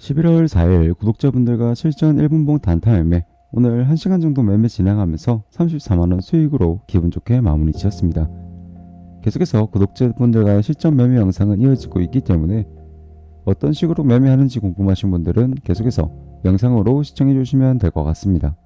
11월 4일 구독자분들과 실전 1분봉 단타 매매 오늘 1시간 정도 매매 진행하면서 34만원 수익으로 기분 좋게 마무리 지었습니다. 계속해서 구독자분들과의 실전 매매 영상은 이어지고 있기 때문에 어떤 식으로 매매하는지 궁금하신 분들은 계속해서 영상으로 시청해 주시면 될 것 같습니다.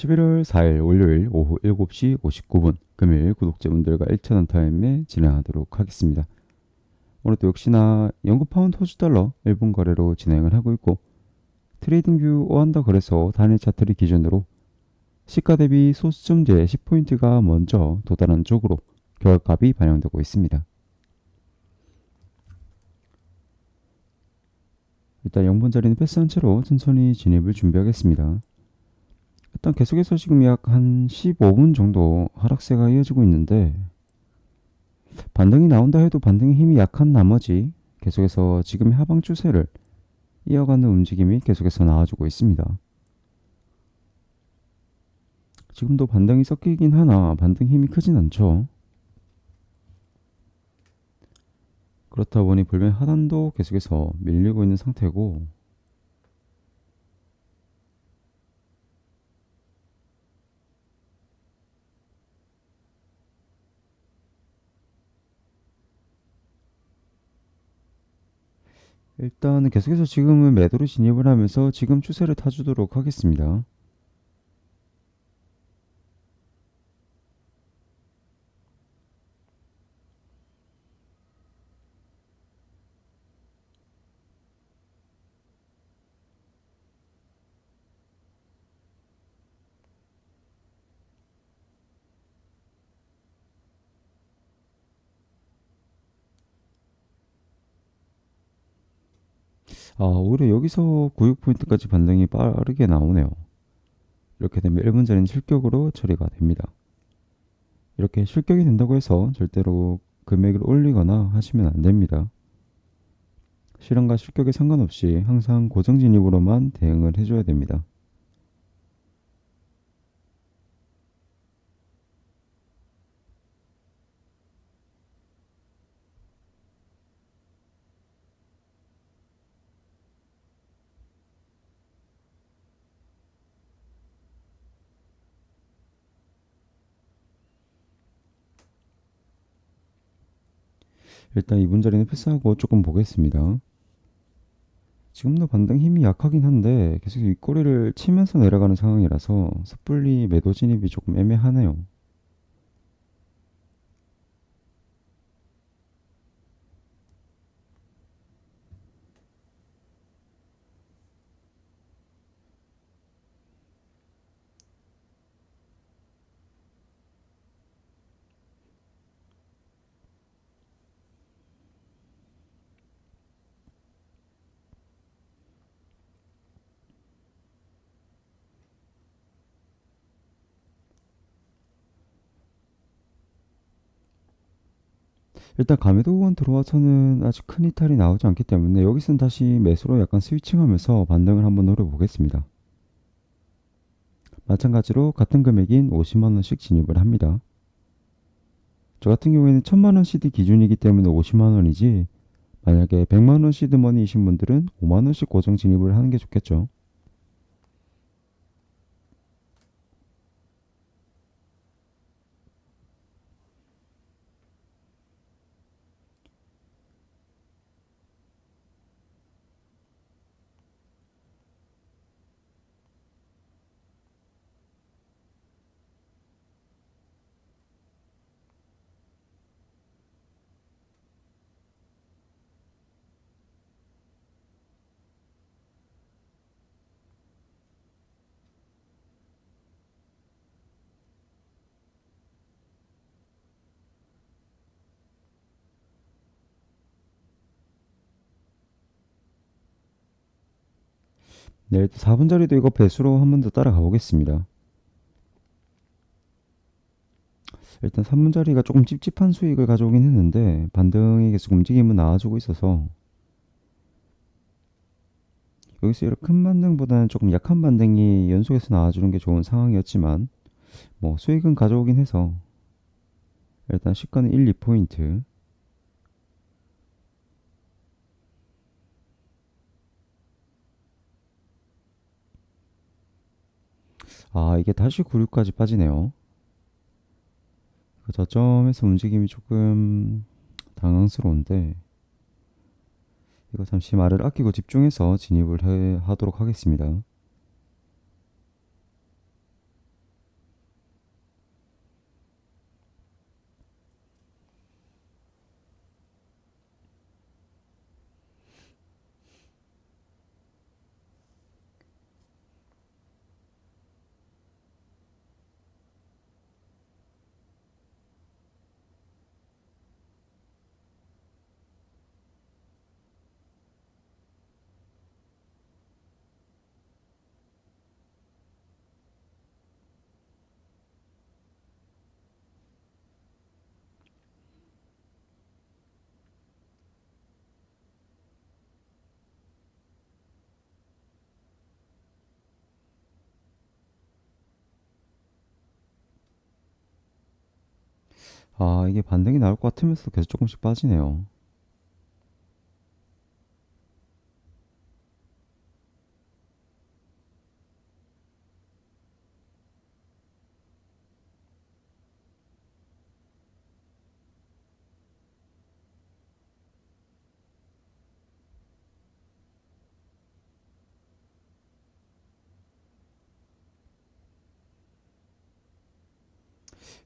(11월 4일) 월요일 오후 (7시 59분) 금요일 구독자분들과 1차원 타임에 진행하도록 하겠습니다. 오늘도 역시나 영국 파운드 호주 달러 1분 거래로 진행을 하고 있고 트레이딩뷰 오한다 거래소 단일 차트를 기준으로 시가 대비 소수점 뒤에 10포인트가 먼저 도달한 쪽으로 결값이 반영되고 있습니다. 일단 0분 자리는 패스한 채로 천천히 진입을 준비하겠습니다. 일단 계속해서 지금 약 한 15분 정도 하락세가 이어지고 있는데 반등이 나온다 해도 반등의 힘이 약한 나머지 계속해서 지금의 하방 추세를 이어가는 움직임이 계속해서 나와주고 있습니다. 지금도 반등이 섞이긴 하나 반등 힘이 크진 않죠. 그렇다 보니 불매 하단도 계속해서 밀리고 있는 상태고 일단은 계속해서 지금은 매도로 진입을 하면서 지금 추세를 타주도록 하겠습니다. 아, 오히려 여기서 96포인트까지 반등이 빠르게 나오네요. 이렇게 되면 1분 전인 실격으로 처리가 됩니다. 이렇게 실격이 된다고 해서 절대로 금액을 올리거나 하시면 안 됩니다. 실현과 실격에 상관없이 항상 고정 진입으로만 대응을 해줘야 됩니다. 일단 이분 자리는 패스하고 조금 보겠습니다. 지금도 반등 힘이 약하긴 한데 계속 윗꼬리를 치면서 내려가는 상황이라서 섣불리 매도 진입이 조금 애매하네요. 일단 가메도원 들어와서는 아직 큰 이탈이 나오지 않기 때문에 여기서는 다시 매수로 약간 스위칭하면서 반등을 한번 노려보겠습니다. 마찬가지로 같은 금액인 50만원씩 진입을 합니다. 저 같은 경우에는 1000만원 시드 기준이기 때문에 50만원이지 만약에 100만원 시드머니이신 분들은 5만원씩 고정 진입을 하는 게 좋겠죠. 네, 일단 4분짜리도 이거 배수로 한 번 더 따라가 보겠습니다. 일단 3분짜리가 조금 찝찝한 수익을 가져오긴 했는데 반등이 계속 움직임은 나와주고 있어서 여기서 이렇게 큰 반등보다는 조금 약한 반등이 연속해서 나와주는 게 좋은 상황이었지만 뭐 수익은 가져오긴 해서 일단 시가는 1, 2포인트 아 이게 다시 96까지 빠지네요 그 저점에서 움직임이 조금 당황스러운데 이거 잠시 말을 아끼고 집중해서 진입을 해, 하도록 하겠습니다. 아 이게 반등이 나올 것 같으면서 계속 조금씩 빠지네요.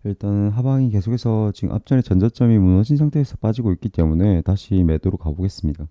일단은 하방이 계속해서 지금 앞전에 전저점이 무너진 상태에서 빠지고 있기 때문에 다시 매도로 가보겠습니다.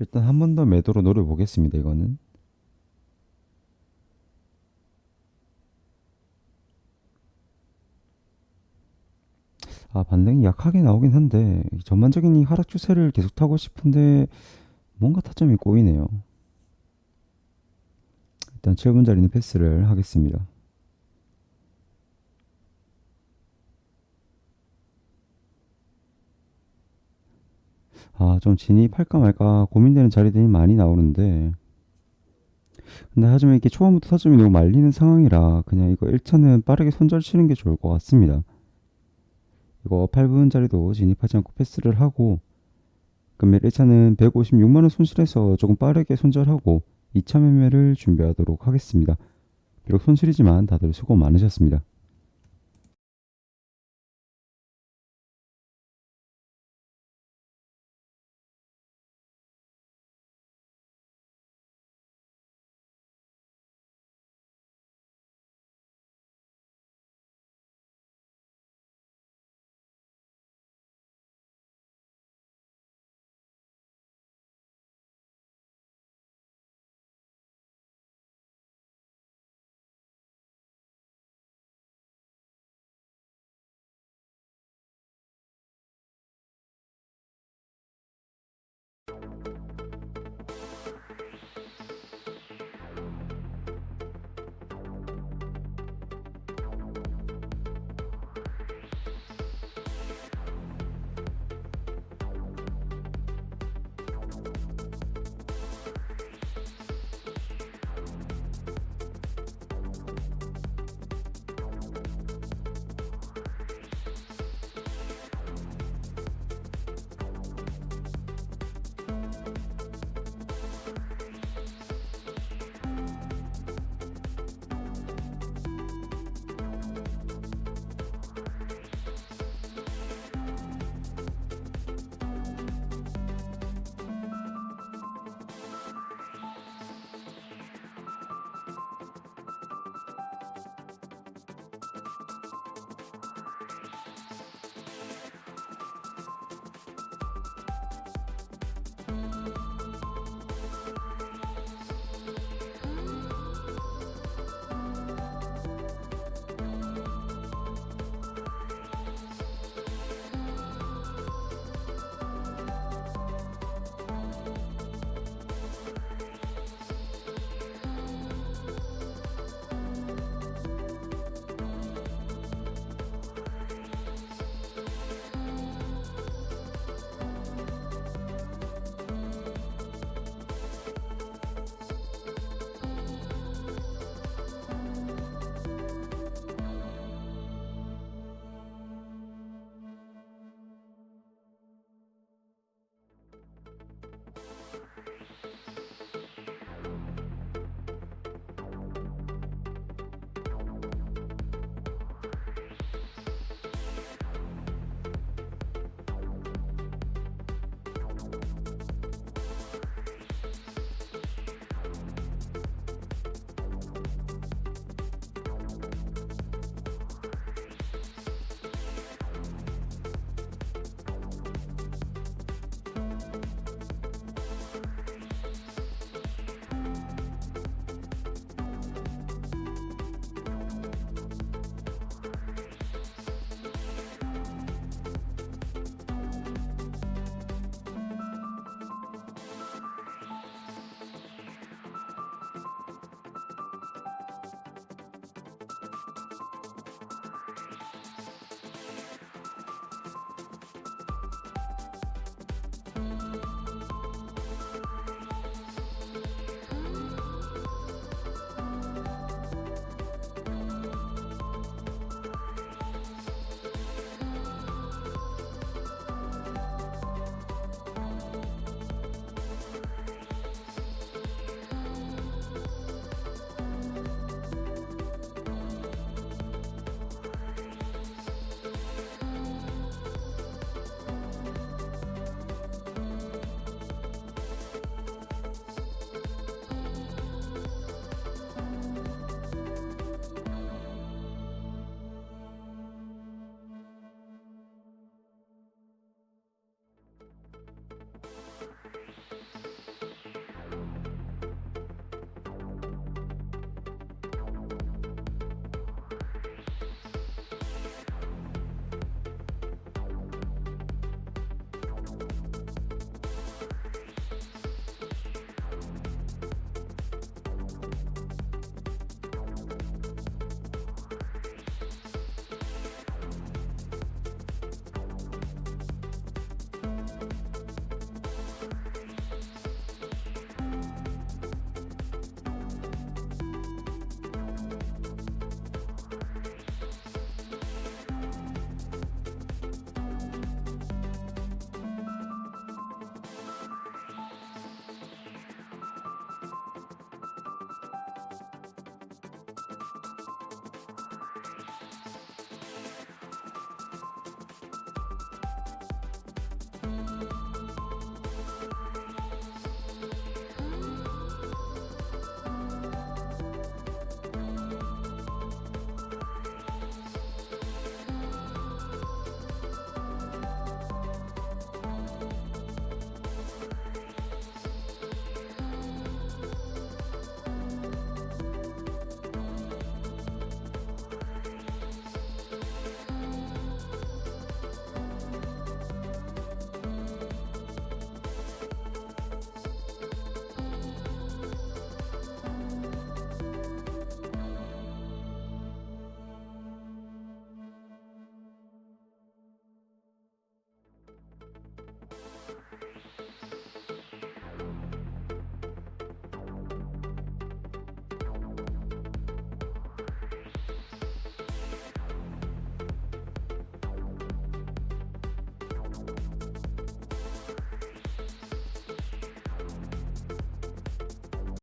일단 한 번 더 매도로 노려보겠습니다. 이거는 아 반등이 약하게 나오긴 한데 전반적인 이 하락 추세를 계속 타고 싶은데 뭔가 타점이 꼬이네요. 일단 7분짜리는 패스를 하겠습니다. 아, 좀 진입할까 말까 고민되는 자리들이 많이 나오는데 근데 하지만 이게 초반부터 타점이 너무 말리는 상황이라 그냥 이거 1차는 빠르게 손절 치는 게 좋을 것 같습니다. 이거 8분짜리도 진입하지 않고 패스를 하고 금일 1차는 156만원 손실해서 조금 빠르게 손절하고 2차 매매를 준비하도록 하겠습니다. 비록 손실이지만 다들 수고 많으셨습니다.